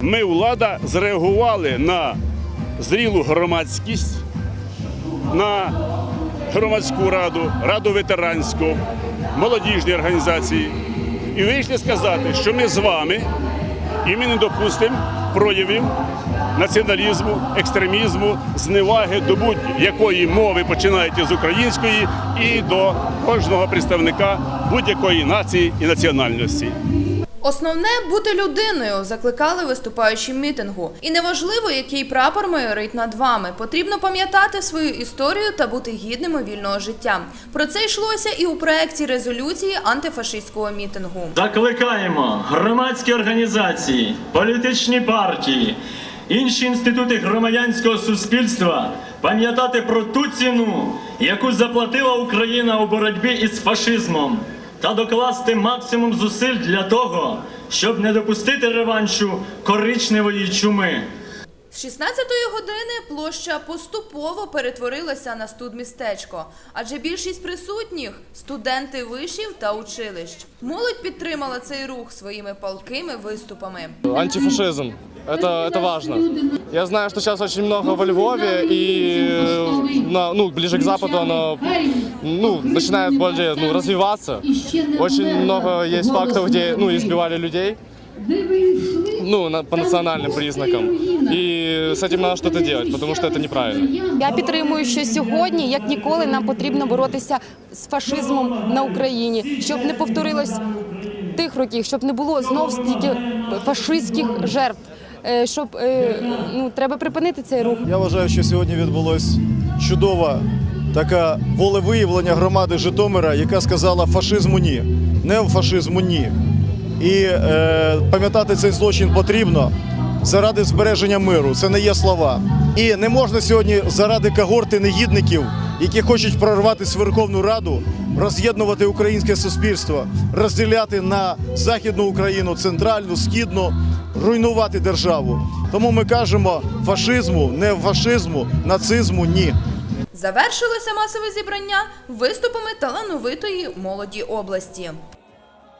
Ми, влада, зреагували на зрілу громадськість, на громадську раду, раду ветеранську, молодіжні організації. І вийшли сказати, що ми з вами і ми не допустимо проявів націоналізму, екстремізму, зневаги до будь-якої мови, починаючи з української, і до кожного представника будь-якої нації і національності. Основне бути людиною, закликали виступаючі мітингу. І неважливо, який прапор майорить над вами. Потрібно пам'ятати свою історію та бути гідними вільного життя. Про це йшлося і у проєкті резолюції антифашистського мітингу. Закликаємо громадські організації, політичні партії, інші інститути громадянського суспільства пам'ятати про ту ціну, яку заплатила Україна у боротьбі із фашизмом, та докласти максимум зусиль для того, щоб не допустити реваншу коричневої чуми. З 16-ї години площа поступово перетворилася на студмістечко, адже більшість присутніх студенти вишів та училищ. Молодь підтримала цей рух своїми палкими виступами. Антифашизм. Это, это важно. Я знаю, что сейчас очень много во Львове, и э, на, ну, ближе к западу оно ну, начинает более ну, развиваться. Очень много есть фактов, где ну, избивали людей ну, на- по национальным признакам. И с этим надо что-то делать, потому что это неправильно. Я підтримую, що сьогодні, як ніколи, нам потрібно боротися з фашизмом на Україні, щоб не повторилось тих років, щоб не було знов стільки фашистських жертв. Е, Щоб е, ну треба припинити цей рух. Я вважаю, що сьогодні відбулось чудова така волевиявлення громади Житомира, яка сказала фашизму ні, неофашизму ні. І е, пам'ятати цей злочин потрібно заради збереження миру. Це не є слова. І не можна сьогодні заради когорти негідників, які хочуть прорватися в Верховну Раду, роз'єднувати українське суспільство, розділяти на західну Україну, центральну, східну, руйнувати державу. Тому ми кажемо фашизму, не фашизму, нацизму ні. Завершилося масове зібрання виступами талановитої молоді області.